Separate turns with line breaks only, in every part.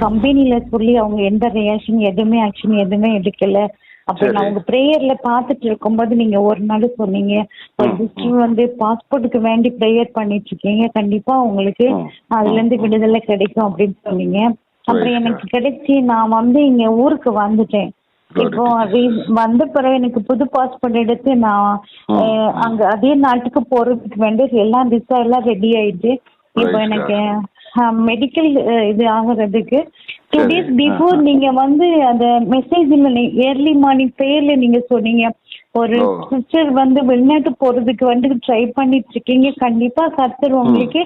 கம்பெனில சொல்லி அவங்க எந்த ரியாக்ஷன் எதுவுமே ஆக்ஷன் எதுவுமே எடுக்கல. அப்ப உங்க பிரேயர்ல பாத்துட்டு இருக்கும்போது நீங்க ஒரு நாள் சொன்னீங்க. சிஸ்டர் வந்து பாஸ்போர்ட்டுக்கு வேண்டி பிரேயர் பண்ணிட்டு இருக்கீங்க கண்டிப்பா உங்களுக்கு. அதுல இருந்து விடுதலை கிடைக்கும் அப்படின்னு சொன்னீங்க. அப்புறம். எனக்கு கிடைச்சி நான் வந்து இங்க ஊருக்கு வந்துட்டேன். இப்போ வந்த பிறகு எனக்கு புது பாஸ்போர்ட் எடுத்து நான் அங்க அதே நாட்டுக்கு போறதுக்கு வேண்டி எல்லாம் எல்லாம் ரெடி ஆயிடுச்சு இப்போ எனக்கு மெடிக்கல் இது ஆகுறதுக்கு டூ. Days before. நீங்க வந்து அந்த மெசேஜ்ல ஏர்லி மார்னிங் ப்ரேயர்ல நீங்க சொன்னீங்க ஒரு. சிஸ்டர் வந்து வெளிநாட்டு போறதுக்கு வந்து ட்ரை பண்ணிட்டு இருக்கீங்க கண்டிப்பா கர்த்தர் உங்களுக்கு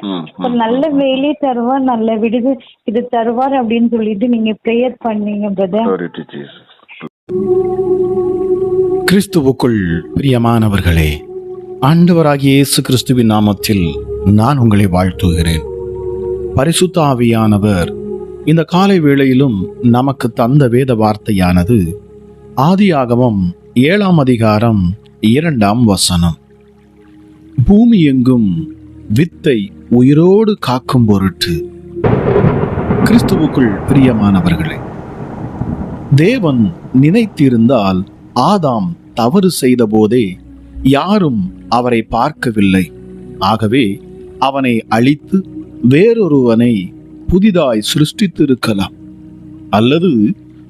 ஒரு நல்ல. வேலையை தருவார் நல்ல விடுது இது தருவார் அப்படின்னு சொல்லிட்டு நீங்க ப்ரேயர் பண்ணீங்க பிரதர்.
கிறிஸ்துவுக்குள் பிரியமானவர்களே ஆண்டவராகிய இயேசு கிறிஸ்துவின் நாமத்தில் நான் உங்களை வாழ்த்துகிறேன் பரிசுத்த ஆவியானவர் இந்த காலை வேளையிலும் நமக்கு தந்த வேத வார்த்தையானது ஆதியாகமம் ஏழாம் அதிகாரம் இரண்டாம் வசனம். பூமி எங்கும் வித்தை உயிரோடு காக்கும் பொருட்டு. கிறிஸ்துவுக்குள் பிரியமானவர்களே தேவன் நினைத்திருந்தால் ஆதாம் தவறு செய்த போதே யாரும் அவரை பார்க்கவில்லை. ஆகவே அவனை அழித்து வேறொருவனை புதிதாய் சிருஷ்டித்திருக்கலாம். அல்லது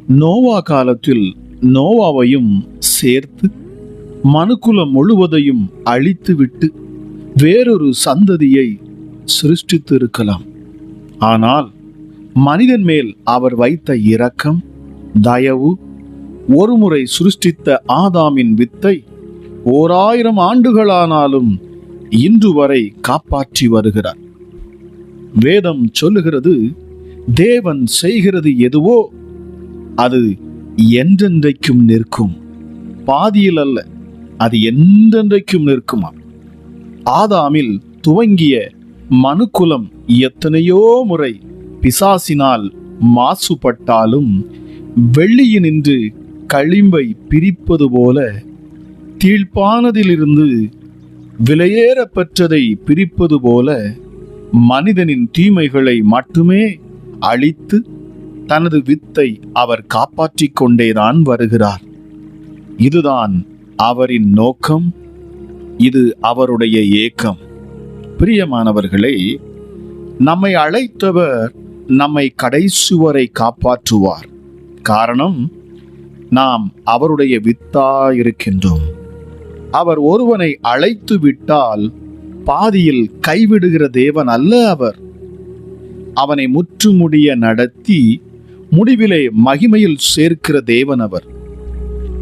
நோவா காலத்தில் நோவாவையும் சேர்த்து மனுக்குலம் முழுவதையும் அழித்துவிட்டு வேறொரு சந்ததியை சிருஷ்டித்திருக்கலாம். ஆனால் மனிதன் மேல் அவர் வைத்த இரக்கம் தயவு ஒருமுறை சிருஷ்டித்த ஆதாமின் வித்தை ஓராயிரம் ஆண்டுகளானாலும் இன்று வரை காப்பாற்றி வருகிறார். வேதம் சொல்லுகிறது தேவன் செய்கிறது எதுவோ அது என்றென்றைக்கும் நிற்கும். பாதியில் அல்ல அது என்றென்றைக்கும் நிற்குமா? ஆதாமில் துவங்கிய மனுக்குலம் எத்தனையோ முறை பிசாசினால் மாசுபட்டாலும் வெள்ளியினின்று களிம்பை பிரிப்பது போல தீழ்ப்பானதிலிருந்து விலையேற பெற்றதை பிரிப்பது போல மனிதனின் தீமைகளை மட்டுமே அழித்து தனது வித்தை அவர் காப்பாற்றிக் கொண்டேதான் வருகிறார். இதுதான் அவரின் நோக்கம். இது அவருடைய ஏக்கம். பிரியமானவர்களே நம்மை அழைத்தவர் நம்மை கடைசி வரை காப்பாற்றுவார். காரணம் நாம் அவருடைய வித்தாயிருக்கின்றோம் அவர் ஒருவனை அழைத்து விட்டால் பாதியில் கைவிடுகிற தேவன் அல்ல அவர். அவனை முற்றுமுடிய நடத்தி முடிவிலே மகிமையில் சேர்க்கிற தேவன் அவர்.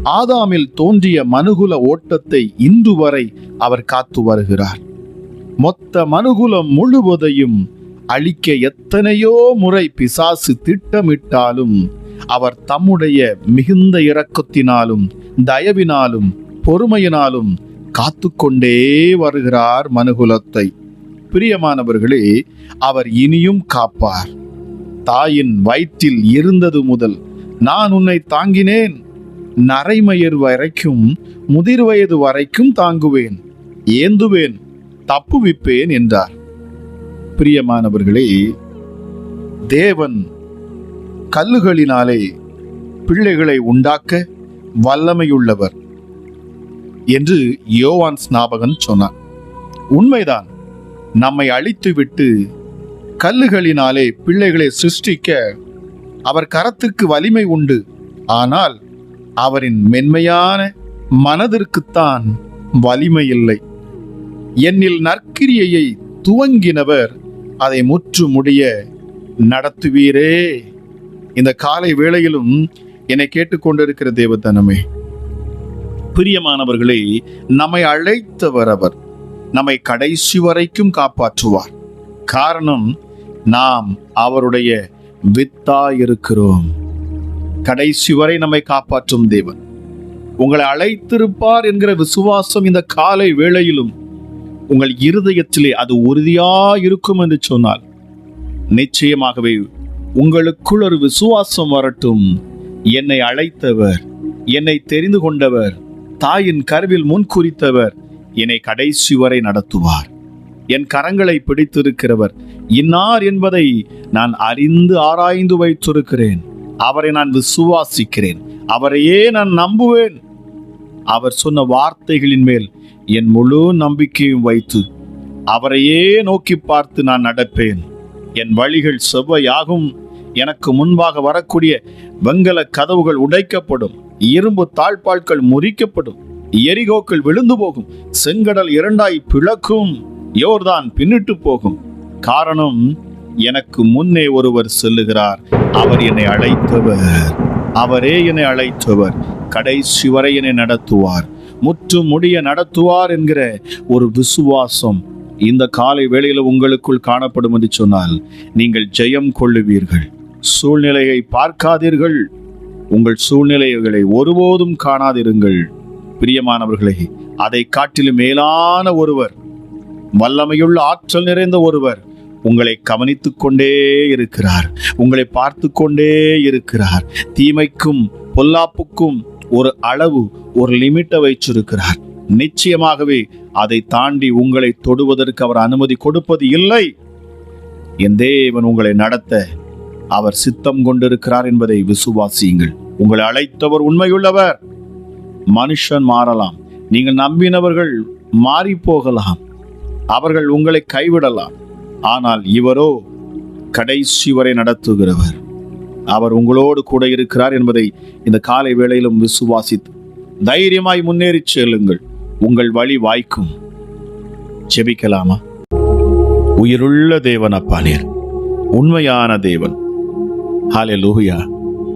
ஆதாமில் தோன்றிய மனுகுல ஓட்டத்தை இன்று வரை அவர் காத்து வருகிறார். மொத்த மனுகுலம் முழுவதையும் அழிக்க எத்தனையோ முறை பிசாசு திட்டமிட்டாலும் அவர் தம்முடைய மிகுந்த இரக்கத்தினாலும் தயவினாலும் பொறுமையினாலும் காத்து கொண்டே வருகிறார் மனுகுலத்தை. பிரியமானவர்களே அவர் இனியும் காப்பார். தாயின் வயிற்றில் இருந்தது முதல் நான் உன்னை தாங்கினேன். நரைமயிர் வரைக்கும் முதிர் வயது வரைக்கும் தாங்குவேன். ஏந்துவேன் தப்புவிப்பேன் என்றார். பிரியமானவர்களே தேவன் கல்லுகளினாலே பிள்ளைகளை உண்டாக்க வல்லமையுள்ளவர். என்று யோவான் ஸ்நாபகன் சொன்னார் உண்மைதான் நம்மை அழித்துவிட்டு கல்லுகளினாலே பிள்ளைகளை சிருஷ்டிக்க அவர் கரத்துக்கு வலிமை உண்டு. ஆனால் அவரின் மென்மையான மனதிற்குத்தான் வலிமை இல்லை. என்னில் நற்கிரியையை துவங்கினவர் அதை முற்று முடிய நடத்துவீரே. இந்த காலை வேளையிலும் என்னை கேட்டுக்கொண்டிருக்கிற தேவதனமே. பிரியமானவர்களே நம்மை அழைத்தவர் அவர். நம்மை கடைசி வரைக்கும் காப்பாற்றுவார். காரணம் நாம் அவருடைய வித்தாயிருக்கிறோம். கடைசி வரை நம்மை காப்பாற்றும் தேவன். உங்களை அழைத்திருப்பார் என்கிற விசுவாசம் இந்த காலை வேளையிலும் உங்கள் இருதயத்திலே அது உறுதியாயிருக்கும் என்று சொன்னால் நிச்சயமாகவே உங்களுக்குள் ஒரு விசுவாசம் வரட்டும். என்னை அழைத்தவர் என்னை தெரிந்து கொண்டவர் தாயின் கருவில் முன் குறித்தவர் என்னை கடைசி வரை நடத்துவார். என் கரங்களை பிடித்திருக்கிறவர் இன்னார் என்பதை நான் அறிந்து ஆராய்ந்து வைத்திருக்கிறேன். அவரை நான் விசுவாசிக்கிறேன். அவரையே நான் நம்புவேன். அவர் சொன்ன வார்த்தைகளின் மேல் என் முழு நம்பிக்கையும் வைத்து அவரையே நோக்கி பார்த்து நான் நடப்பேன். என் வழிகள் செவ்வையாகும். எனக்கு முன்பாக வரக்கூடிய வெங்கல கதவுகள் உடைக்கப்படும். இரும்பு தாழ்பாள்கள் முறிக்கப்படும். எரிகோக்கள் விழுந்து போகும். செங்கடல் இரண்டாய் பிளக்கும். யோர்தான் பின்னிட்டு போகும். காரணம் எனக்கு முன்னே ஒருவர் செல்லுகிறார். அவர் என்னை அழைத்தவர். அவரே என்னை அழைத்தவர். கடைசி வரை என்னை நடத்துவார். முற்று முடிய நடத்துவார் என்கிற ஒரு விசுவாசம் இந்த காலை வேளையில் உங்களுக்குள் காணப்படும் என்று சொன்னால் நீங்கள் ஜெயம் கொள்ளுவீர்கள். சூழ்நிலையை பார்க்காதீர்கள். உங்கள் சூழ்நிலைகளை ஒருபோதும் காணாதிருங்கள். பிரியமானவர்களே அதை காட்டிலும் மேலான ஒருவர் வல்லமையுள்ள ஆற்றல் நிறைந்த ஒருவர் உங்களை கவனித்துக் கொண்டே இருக்கிறார். உங்களை பார்த்து கொண்டே இருக்கிறார். தீமைக்கும் பொல்லாப்புக்கும் ஒரு அளவு ஒரு லிமிட்டை வைச்சிருக்கிறார் நிச்சயமாகவே அதை தாண்டி உங்களை தொடுவதற்கு அவர் அனுமதி கொடுப்பது இல்லை. என் தேவன் உங்களை நடத்த அவர் சித்தம் கொண்டிருக்கிறார் என்பதை விசுவாசியுங்கள். உங்களை அழைத்தவர் உண்மையுள்ளவர். மனுஷன் மாறலாம். நீங்கள் நம்பினவர்கள் மாறி போகலாம் அவர்கள் உங்களை கைவிடலாம். ஆனால் இவரோ கடைசி வரை நடத்துகிறவர். அவர் உங்களோடு கூட இருக்கிறார் என்பதை இந்த காலை வேளையிலும் விசுவாசித்து தைரியமாய் முன்னேறி செல்லுங்கள். உங்கள் வழி வாய்க்கும். ஜெபிக்கலாமா? உயிருள்ள தேவன் அப்பா உண்மையான தேவன். ஹாலே லூஹியா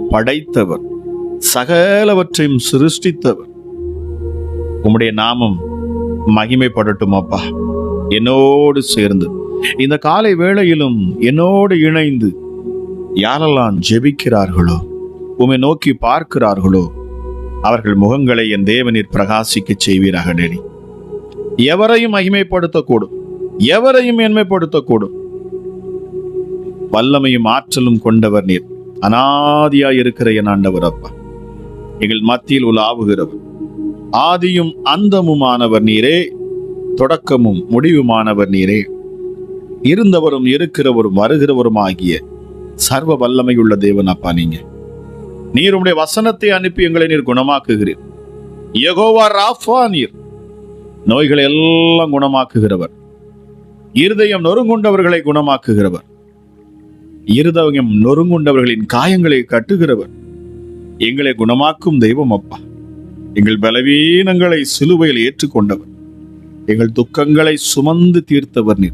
படைத்தவர் சகலவற்றையும் சிருஷ்டித்தவர். உம்முடைய நாமம் மகிமைப்படட்டும் அப்பா. என்னோடு சேர்ந்து இந்த காலை வேளையிலும் என்னோடு இணைந்து யாரெல்லாம் ஜெபிக்கிறார்களோ உம்மை நோக்கி பார்க்கிறார்களோ அவர்கள் முகங்களை என் தேவநீர் பிரகாசிக்க செய்வீராக நெறி எவரையும் மகிமைப்படுத்தக்கூடும். எவரையும் மேன்மைப்படுத்தக்கூடும். வல்லமையும் ஆற்றலும் கொண்டவர் நீர். அனாதியாய் இருக்கிற என் ஆண்டவர் அப்பா. எங்கள் மத்தியில் உள்ள ஆவுகிறவர். ஆதியும் அந்தமுமானவர் நீரே. தொடக்கமும் முடிவுமானவர் நீரே. இருந்தவரும் இருக்கிறவரும் வருகிறவரும் ஆகிய சர்வ வல்லமையுள்ள தேவன் அப்பா நீங்க. நீர் உடைய வசனத்தை அனுப்பி எங்களை நீர் குணமாக்குகிறீர். எகோவா ராஃபா நீர். நோய்களை எல்லாம் குணமாக்குகிறவர். இருதயம் நொறுங்குண்டவர்களை குணமாக்குகிறவர். இருதயம் நொறுங்குண்டவர்களின் காயங்களை கட்டுகிறவர். எங்களை குணமாக்கும் தெய்வம் அப்பா. எங்கள் பலவீனங்களை சிலுவையில் ஏற்றுக்கொண்டவர். எங்கள் துக்கங்களை சுமந்து தீர்த்தவர் நீர்.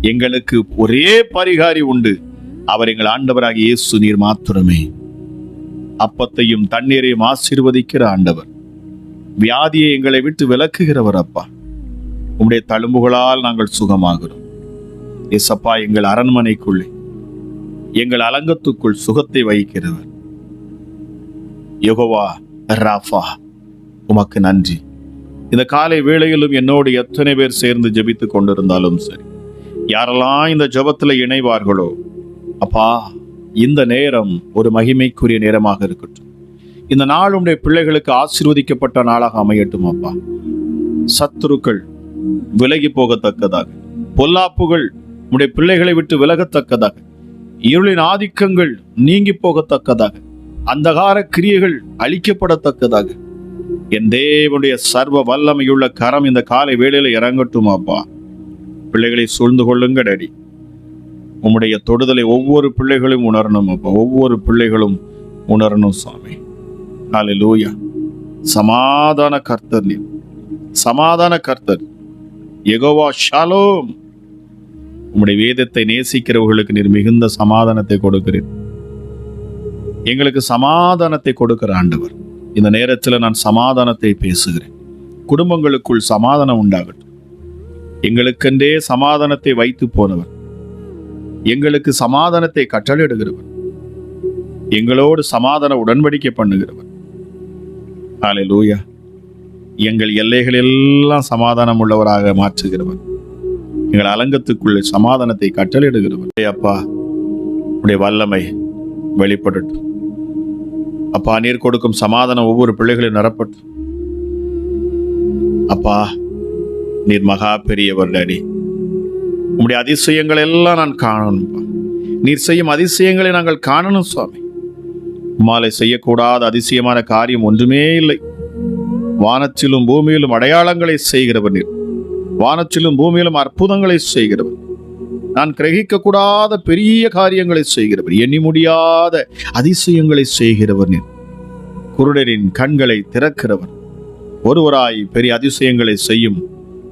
எங்களுக்கு ஒரே பரிகாரி உண்டு. அவர் எங்கள் ஆண்டவராக இயேசு நீர் மாத்திரமே. அப்பத்தையும் தண்ணீரையும் ஆசீர்வதிக்கிற ஆண்டவர். வியாதியை எங்களை விட்டு விலக்குகிறவர் அப்பா. உம்முடைய தழும்புகளால் நாங்கள் சுகமாகிறோம். ஏசப்பா எங்கள் அரண்மனைக்குள்ளே எங்கள் அலங்கத்துக்குள் சுகத்தை வகிக்கிறவர். யோகவா ராஃபா உமக்கு நன்றி. இந்த காலை வேளையிலும் என்னோடு எத்தனை பேர் சேர்ந்து ஜெபித்துக் கொண்டிருந்தாலும் சரி யாரெல்லாம் இந்த ஜெபத்துல இணைவார்களோ அப்பா இந்த நேரம் ஒரு மகிமைக்குரிய நேரமாக இருக்கட்டும். இந்த நாள் உடைய பிள்ளைகளுக்கு ஆசீர்வதிக்கப்பட்ட நாளாக அமையட்டும் அப்பா. சத்துருக்கள் விலகி போகத்தக்கதாக பொல்லாப்புகள் உடைய பிள்ளைகளை விட்டு விலகத்தக்கதாக இருளின் ஆதிக்கங்கள் நீங்கி போகத்தக்கதாக அந்தகார கிரியைகள் அழிக்கப்படத்தக்கதாக. என் தேவனுடைய சர்வ வல்லமையுள்ள கரம் இந்த காலை வேளையில் இறங்கட்டும் அப்பா. பிள்ளைகளை சூழ்ந்து கொள்ளுங்க டேடி. உம்முடைய தொடுதலை ஒவ்வொரு பிள்ளைகளும் உணரணும் அப்பா. ஒவ்வொரு பிள்ளைகளும் உணரணும் சாமி. லூயா சமாதான கர்த்தர் நீர். சமாதான கர்த்தர். Jehovah shalom. உம்முடைய வேதத்தை நேசிக்கிறவர்களுக்கு நீர் மிகுந்த சமாதானத்தை கொடுக்கிறேன் எங்களுக்கு சமாதானத்தை கொடுக்கிற ஆண்டவர். இந்த நேரத்தில் நான் சமாதானத்தை பேசுகிறேன். குடும்பங்களுக்குள் சமாதானம் உண்டாகட்டும். எங்களுக்கென்றே சமாதானத்தை வைத்து போனவர். எங்களுக்கு சமாதானத்தை கற்றலிடுகிறவர் எங்களோடு சமாதான உடன்படிக்கை பண்ணுகிறவர். ஹalleluya. எங்கள் எல்லைகள் எல்லாம் சமாதானம் உள்ளவராக மாற்றுகிறவர். எங்கள் அலங்கத்துக்குள்ளே சமாதானத்தை கட்டளையிடுகிறவர். அப்பா உடைய வல்லமை வெளிப்படட்டும். அப்பா நீர் கொடுக்கும் சமாதானம் ஒவ்வொரு பிள்ளைகளையும் நிரப்பட்டும். அப்பா நீர் மகா பெரியவர் டேடி. உம்முடைய அதிசயங்கள் எல்லாம் நான் காணணும்ப்பா நீர் செய்யும் அதிசயங்களை நாங்கள் காணணும் சுவாமி. உம்மாலை செய்யக்கூடாத அதிசயமான காரியம் ஒன்றுமே இல்லை. வானத்திலும் பூமியிலும் அடையாளங்களை செய்கிறவர் நீர். வானத்திலும் பூமியிலும் அற்புதங்களை செய்கிறவர். நான் கிரகிக்க கூடாத பெரிய காரியங்களை செய்கிறவர். எண்ணி முடியாத அதிசயங்களை செய்கிறவர் நீர். குருடரின் கண்களை திறக்கிறவர். ஒருவராய் பெரிய அதிசயங்களை செய்யும்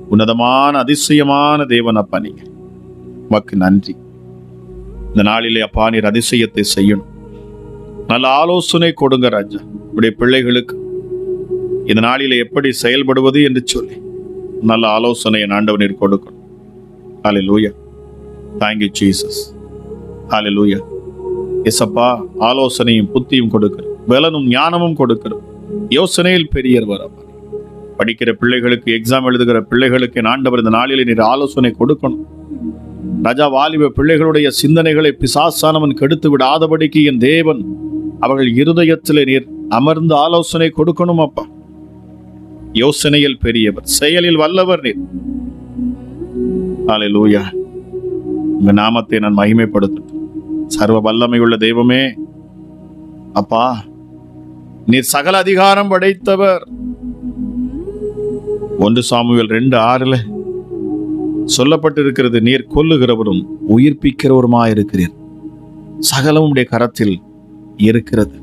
உன்னதமான அதிசயமான தேவன் அப்பா நீங்க. உமக்கு நன்றி. இந்த நாளிலே அப்பா நீர் அதிசயத்தை செய்யணும். நல்ல ஆலோசனை கொடுங்க ராஜா. உடைய பிள்ளைகளுக்கு. இந்த நாளிலே எப்படி செயல்படுவது என்று சொல்லி. நல்ல ஆலோசனையை ஆண்டவர் நீர் கொடுக்கணும் ஹாலே லூயா தேங்க்யூ ஜீசஸ் ஹாலே லூயா எசப்பா ஆலோசனையும் புத்தியும் கொடுக்கிறோம். பலனும் ஞானமும் கொடுக்கிறோம். யோசனையில் பெரியர் அப்பா. படிக்கிற பிள்ளைகளுக்கு எக்ஸாம் எழுதுகிற பிள்ளைகளுக்கு ஆண்டவர் இந்த நாளில் நீர் ஆலோசனை கொடுக்கணும். ராஜா வாலிப பிள்ளைகளுடைய சிந்தனைகளை பிசாசானவன் கெடுத்து விடாதபடிக்கு என் தேவன் அவர்கள் இருதயத்தில் நீர் அமர்ந்து ஆலோசனை கொடுக்கணும் அப்பா. யோசனையில் பெரியவர் செயலில் வல்லவர் நீர். லூயா உங்க நாமத்தை நான் மகிமைப்படுத்தும் சர்வ வல்லமையுள்ள தெய்வமே அப்பா நீர் சகல அதிகாரம் படைத்தவர். ஒன்று சாமுவேல் ரெண்டு ஆறுல சொல்லப்பட்டிருக்கிறது நீர் கொல்லுகிறவரும் உயிர்ப்பிக்கிறவருமாயிருக்கிறீர் இருக்கிறீர். உடைய கரத்தில் இருக்கிறது.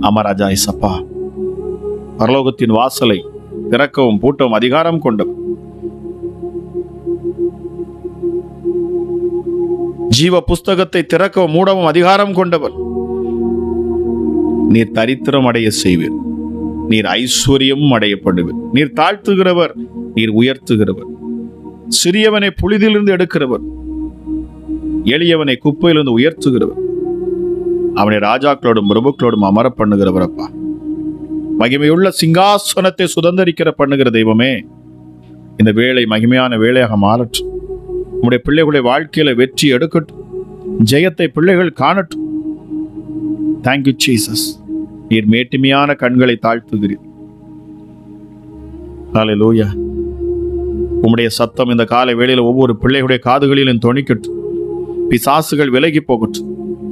அமராஜா இசப்பா பரலோகத்தின் வாசலை திறக்கவும் பூட்டவும் அதிகாரம் கொண்டவர் ஜீவ புஸ்தகத்தை திறக்கவும் மூடவும் அதிகாரம் கொண்டவர் நீர் தரித்திரம் அடைய செய்வீர் நீர் ஐஸ்வர்யம் அடையப்படுவீர் நீர் தாழ்த்துகிறவர் நீர் உயர்த்துகிறவர். சிறியவனை புலிதிலிருந்து எடுக்கிறவர். எளியவனை குப்பையிலிருந்து உயர்த்துகிறவர். அவனை ராஜாக்களோடும் பிரபுக்களோடும் அமர பண்ணுகிறவர் அப்பா. மகிமையுள்ள சிங்காசனத்தை சுதந்தரிக்கிற பண்ணுகிற தெய்வமே இந்த வேலை மகிமையான வேலையாக மாறட்டும். உம்முடைய பிள்ளைகளுடைய வாழ்க்கையில வெற்றி எடுக்கட்டும். ஜெயத்தை பிள்ளைகள் காணட்டும். தேங்க்யூ ஜீசஸ் நீர் மேட்டுமையான கண்களை தாழ்த்துகிறீர். லூயா உம்முடைய சத்தம் இந்த காலை வேளையில் ஒவ்வொரு பிள்ளைகளுடைய காதுகளிலும் தொணிக்கட்டும் பிசாசுகள் விலகி போகட்டும்.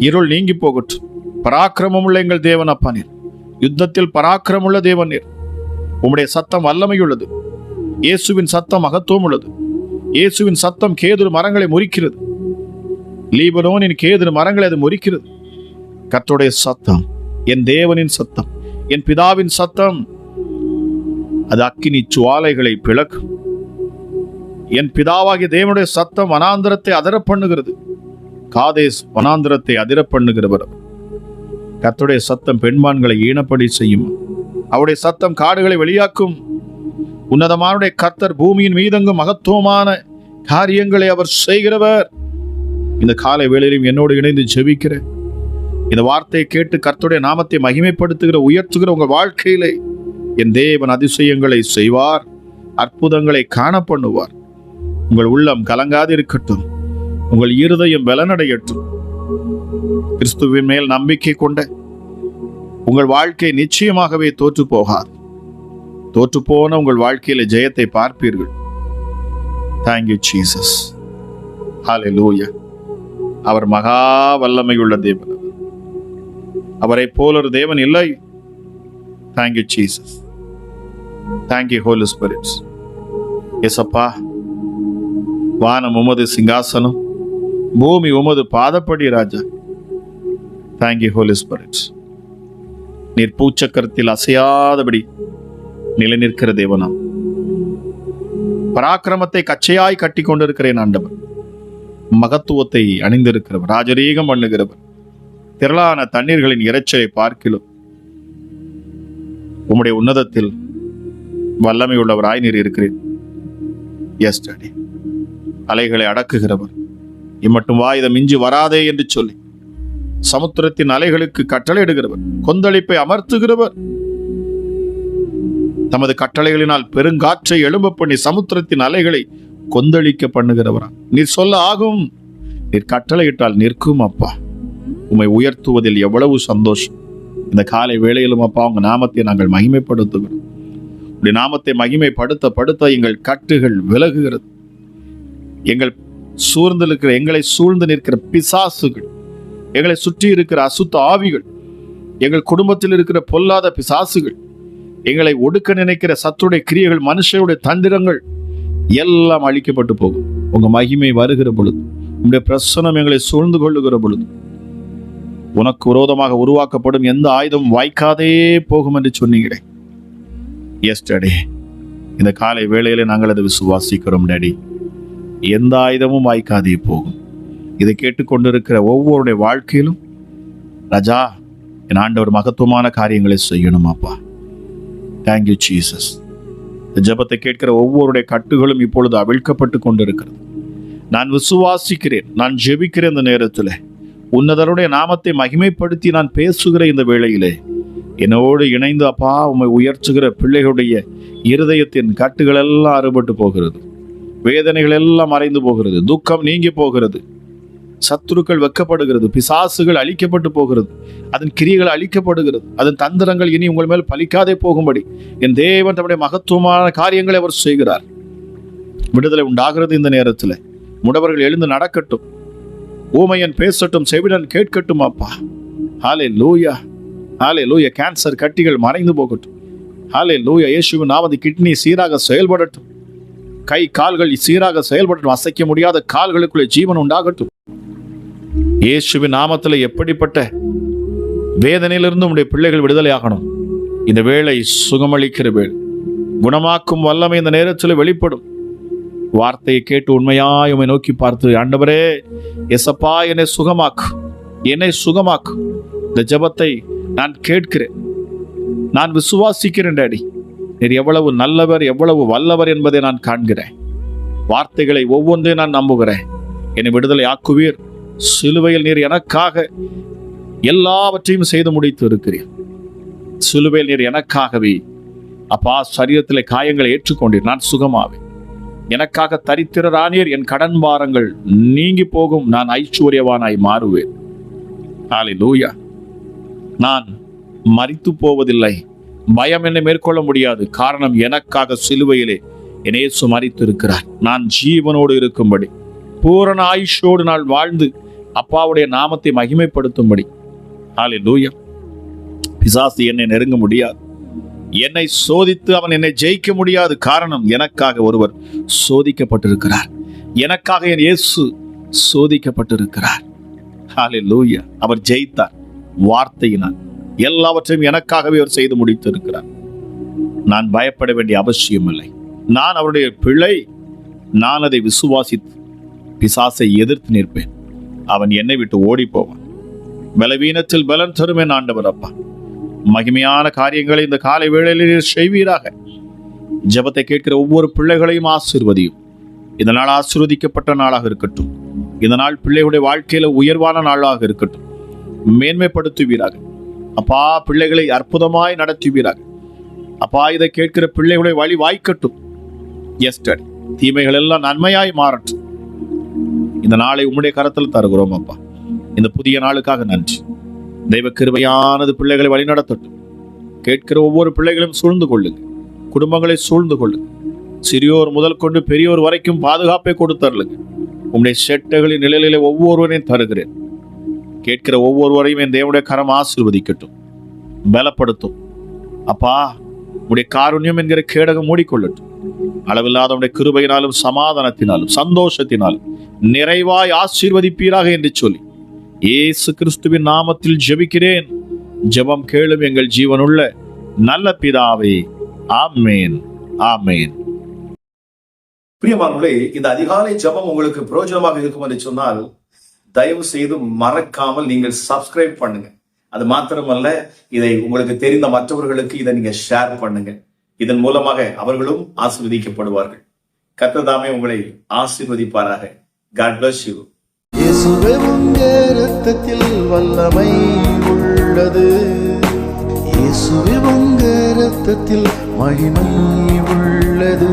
இருள் நீங்கி போகட்டும். பராக்கிரமமுள்ள எங்கள் தேவன் அப்பா நீர். யுத்தத்தில் பராக்கிரமுள்ள தேவன் நீர். உம்முடைய சத்தம் வல்லமையுள்ளது. இயேசுவின் சத்தம் மகத்துவம் உள்ளது இயேசுவின் சத்தம் கேதுரு மரங்களை முறிக்கிறது. லீபனோனின் கேதுரு மரங்களை அது முறிக்கிறது. கத்தோடைய சத்தம் என் தேவனின் சத்தம் என் பிதாவின் சத்தம். அது அக்கினி சுவாலைகளை பிளக்கும். என் பிதாவாகிய தேவனுடைய சத்தம் வனாந்திரத்தை அதிர பண்ணுகிறது காதேஸ் வனாந்திரத்தை அதிர பண்ணுகிறவர் கத்துடைய சத்தம் பெண்மான்களை ஈனப்படி செய்யும். அவருடைய சத்தம் காடுகளை வெளியாக்கும். உன்னதமானுடைய கர்த்தர் பூமியின் மீதங்கும் மகத்துவமான காரியங்களை அவர் செய்கிறவர். இந்த காலை வேளையிலும் என்னோடு இணைந்து ஜெபிக்கிறேன் இந்த வார்த்தையை கேட்டு கர்த்துடைய நாமத்தை மகிமைப்படுத்துகிற உயர்த்துகிற உங்கள் வாழ்க்கையிலே என் தேவன் அதிசயங்களை செய்வார் அற்புதங்களை காண பண்ணுவார் உங்கள் உள்ளம் கலங்காதிருக்கட்டும். உங்கள் இருதயம் பலனடையட்டும் கிறிஸ்துவின் மேல் நம்பிக்கை கொண்ட உங்கள் வாழ்க்கை நிச்சயமாகவே தோற்று போகாது. தோற்று போன உங்கள் வாழ்க்கையில ஜெயத்தை பார்ப்பீர்கள். தேங்க்யூ ஜீசஸ் ஹாலே லூயா அவர் மகா வல்லமையுள்ள தேவன். அவரை போல ஒரு தேவன் இல்லை. Thank you Jesus thank you holy spirits yes அப்பா வானம் உமது சிங்காசனம் பூமி உமது பாதப்படி ராஜா. தேங்க்யூ ஹோலி ஸ்பிரிட் நீர் பூச்சக்கரத்தில் அசையாதபடி நிலை நிற்கிற தேவனாம் பராக்கிரமத்தை கச்சையாய் கட்டி கொண்டிருக்கிறேன் ஆண்டவர். மகத்துவத்தை அணிந்திருக்கிறவர் ராஜரீகம் பண்ணுகிறவர். திரளான தண்ணீர்களின் இரைச்சலை பார்க்கிலும் உம்முடைய உன்னதத்தில் வல்லமை உள்ளவராய் நீர் இருக்கிறேன் எஸ் அலைகளை அடக்குகிறவர். இம்மட்டும் வா இதை மிஞ்சி வராதே என்று சொல்லி. சமுத்திரத்தின் அலைகளுக்கு கட்டளையிடுகிறவர் கொந்தளிப்பை அமர்த்துகிறவர். தமது கட்டளைகளினால் பெருங்காற்றை எழும்ப பண்ணி சமுத்திரத்தின் அலைகளை கொந்தளிக்க பண்ணுகிறவரா? நீர் சொல்ல ஆகும். நீர் கட்டளையிட்டால் நிற்கும் அப்பா. உம்மை உயர்த்துவதில் எவ்வளவு சந்தோஷம். இந்த காலை வேளையிலும் அப்பா உங்க நாமத்தை நாங்கள் மகிமைப்படுத்துகிறோம். உடைய நாமத்தை மகிமைப்படுத்த படுத்த எங்கள் கட்டுகள் விலகுகிறது. எங்கள் சூழ்ந்திருக்கிற எங்களை சூழ்ந்து நிற்கிற பிசாசுகள் எங்களை சுற்றி இருக்கிற அசுத்த ஆவிகள் எங்கள் குடும்பத்தில் இருக்கிற பொல்லாத பிசாசுகள் எங்களை ஒடுக்க நினைக்கிற சத்துடைய கிரியைகள் மனுஷனுடைய தந்திரங்கள் எல்லாம் அழிக்கப்பட்டு போகும். உங்க மகிமை வருகிற பொழுது உங்களுடைய பிரசனம் எங்களை சூழ்ந்து கொள்ளுகிற பொழுது உனக்கு விரோதமாக உருவாக்கப்படும் எந்த ஆயுதம் வாய்க்காதே போகும் என்று சொன்னீங்களே. எஸ் இந்த காலை வேளையில நாங்கள் அதை விசுவாசிக்கிறோம் டேடி எந்த ஆயுதமும் வாய்க்காதே போகும். இதை கேட்டுக்கொண்டிருக்கிற ஒவ்வொருடைய வாழ்க்கையிலும் ராஜா என் ஆண்டவர் மகத்துவமான காரியங்களை செய்யணும் அப்பா. தேங்க்யூ ஜீசஸ் இந்த ஜெபத்தை கேட்கிற ஒவ்வொருடைய கட்டுகளும் இப்பொழுது அவிழ்க்கப்பட்டு கொண்டிருக்கிறது. நான் விசுவாசிக்கிறேன் நான் ஜெபிக்கிறேன் இந்த நேரத்தில். உன்னதருடைய நாமத்தை மகிமைப்படுத்தி நான் பேசுகிற இந்த வேளையிலே என்னோடு இணைந்து அப்பா உண்மை உயர்த்துகிற பிள்ளைகளுடைய இருதயத்தின் கட்டுகள் எல்லாம் அறுபட்டு போகிறது. வேதனைகள் எல்லாம் மறைந்து போகிறது. துக்கம் நீங்கி போகிறது. சத்துருக்கள் வெக்கப்படுகிறது பிசாசுகள் அழிக்கப்பட்டு போகிறது அதன் கிரியைகள் அழிக்கப்படுகிறது அதன் தந்திரங்கள் இனி உங்கள் மேல் பலிக்காதே போகும்படி. என் தேவன் தம்முடைய மகத்துவமான காரியங்களை அவர் செய்கிறார். விடுதலை உண்டாகிறது இந்த நேரத்தில். முடவர்கள் எழுந்து நடக்கட்டும். ஊமையன் பேசட்டும் செவிடன் கேட்கட்டும் அப்பா. ஹாலே லூயா ஹாலே லூயா கேன்சர் கட்டிகள் மறைந்து போகட்டும். ஹாலே லூயா இயேசுவின் நாமது கிட்னி சீராக செயல்படட்டும். கை கால்கள் சீராக செயல்படட்டும். அசைக்க முடியாத கால்களுக்குள்ளே ஜீவன் உண்டாகட்டும். இயேசுவின் நாமத்தில் எப்படிப்பட்ட வேதனையிலிருந்து உடைய பிள்ளைகள் விடுதலை ஆகணும் இந்த வேளை சுகமளிக்கிற வேளை குணமாக்கும் வல்லமை இந்த நேரத்தில் வெளிப்படும். வார்த்தையை கேட்டு உண்மையாய் உண்மை நோக்கி பார்த்து ஆண்டவரே எசப்பா என்னை சுகமாக்கு என்னை சுகமாக்கு. இந்த ஜெபத்தை நான் கேட்கிறேன். நான் விசுவாசிக்கிறேன் டேடி. நீர் எவ்வளவு நல்லவர் எவ்வளவு வல்லவர் என்பதை நான் காண்கிறேன். வார்த்தைகளை ஒவ்வொன்றையும் நான் நம்புகிறேன். என்னை விடுதலை ஆக்குவீர் சிலுவையில் நீர் எனக்காக எல்லாவற்றையும் செய்து முடித்து இருக்கிறீர் சிலுவையில் நீர் எனக்காகவே அப்பா சரீரத்தில் காயங்களை ஏற்றுக்கொண்டீர். நான் சுகமாவேன். எனக்காக தரித்திரரானீர் என் கடன் பாரங்கள் நீங்கி போகும். நான் ஐஸ்வர்யவானாய் மாறுவேன். லூயா நான் மறித்து போவதில்லை. பயம் என்னை மேற்கொள்ள முடியாது. காரணம் எனக்காக சிலுவையிலே என் இயேசு இருக்கிறார் நான் ஜீவனோடு இருக்கும்படி பூரண ஆயுஷோடு நான் வாழ்ந்து அப்பாவுடைய நாமத்தை மகிமைப்படுத்தும்படி. ஹalleluya பிசாசு என்னை நெருங்க முடியாது. என்னை சோதித்து அவன் என்னை ஜெயிக்க முடியாது. காரணம் எனக்காக ஒருவர் சோதிக்கப்பட்டிருக்கிறார். எனக்காக என் இயேசு சோதிக்கப்பட்டிருக்கிறார். ஹalleluya அவர் ஜெயித்தார் வார்த்தையினால். எல்லாவற்றையும் எனக்காகவே அவர் செய்து முடித்திருக்கிறார். நான் பயப்பட வேண்டிய அவசியம் இல்லை நான் அவருடைய பிழை. நான் அதை விசுவாசித்து பிசாசை எதிர்த்து நிற்பேன். அவன் என்னை விட்டு ஓடி போவான் பலவீனத்தில் பலன் தருவேன் ஆண்டவர் அப்பா. மகிமையான காரியங்களை இந்த காலை வேளையில் செய்வீராக. ஜெபத்தை கேட்கிற ஒவ்வொரு பிள்ளைகளையும் ஆசிர்வதியும். இந்த நாள் ஆசிர்வதிக்கப்பட்ட நாளாக இருக்கட்டும். இந்த நாள் பிள்ளைகளுடைய வாழ்க்கையில உயர்வான நாளாக இருக்கட்டும். மேன்மைப்படுத்துவீராக. அப்பா பிள்ளைகளை அற்புதமாய் நடத்துவீராக. அப்பா இதை கேட்கிற பிள்ளைகளுடைய வழி வாய்க்கட்டும். எஸ்டர் தீமைகள் எல்லாம் நன்மையாய் மாறட்டும். இந்த நாளை உம்முடைய கரத்தில் தருகிறோம் அப்பா. இந்த புதிய நாளுக்காக நன்றி. தெய்வ கிருபையானது பிள்ளைகளை வழிநடத்தட்டும். கேட்கிற ஒவ்வொரு பிள்ளைகளையும் சூழ்ந்து கொள்ளுங்க குடும்பங்களை சூழ்ந்து கொள்ளுங்க சிறியோர் முதல் கொண்டு பெரியோர் வரைக்கும் பாதுகாப்பை கொடுத்தருளுங்க உம்முடைய செட்டைகளின் நிழலிலே ஒவ்வொருவரையும் தருகிறேன். கேட்கிற ஒவ்வொருவரையும் என் தேவனுடைய கரம் ஆசீர்வதிக்கட்டும். பலப்படுத்தும். அப்பா உடைய காருண்யம் என்கிற கேடகம் மூடிக்கொள்ளட்டும். அளவில்லாத உடைய கிருபையினாலும் சமாதானத்தினாலும் சந்தோஷத்தினாலும் நிறைவாய் ஆசீர்வதிப்பீராக என்று சொல்லி இயேசு கிறிஸ்துவின் நாமத்தில் ஜெபிக்கிறேன். ஜெபம் கேளும் எங்கள் ஜீவனுள்ள நல்ல பிதாவே. ஆமேன். ஆமேன்.
பிரியமானே இந்த அதிகாலை ஜெபம் உங்களுக்கு பிரயோஜனமாக இருக்கும் என்று சொன்னால் தயவு செய்து மறக்காமல் நீங்கள் சப்ஸ்கிரைப் பண்ணுங்க. அது மாத்திரமல்ல இதை உங்களுக்கு தெரிந்த மற்றவர்களுக்கு இதை நீங்க ஷேர் பண்ணுங்க. இதன் மூலமாக அவர்களும் ஆசிர்வதிக்கப்படுவார்கள். கத்ததாமே உங்களை ஆசிர்வதிப்பாராக. காட் பிளஸ் யூ
இயேசுவே உங்க வல்லமை உள்ளது. இயேசுவே உங்க இரத்தத்தில் மகிமை உள்ளது.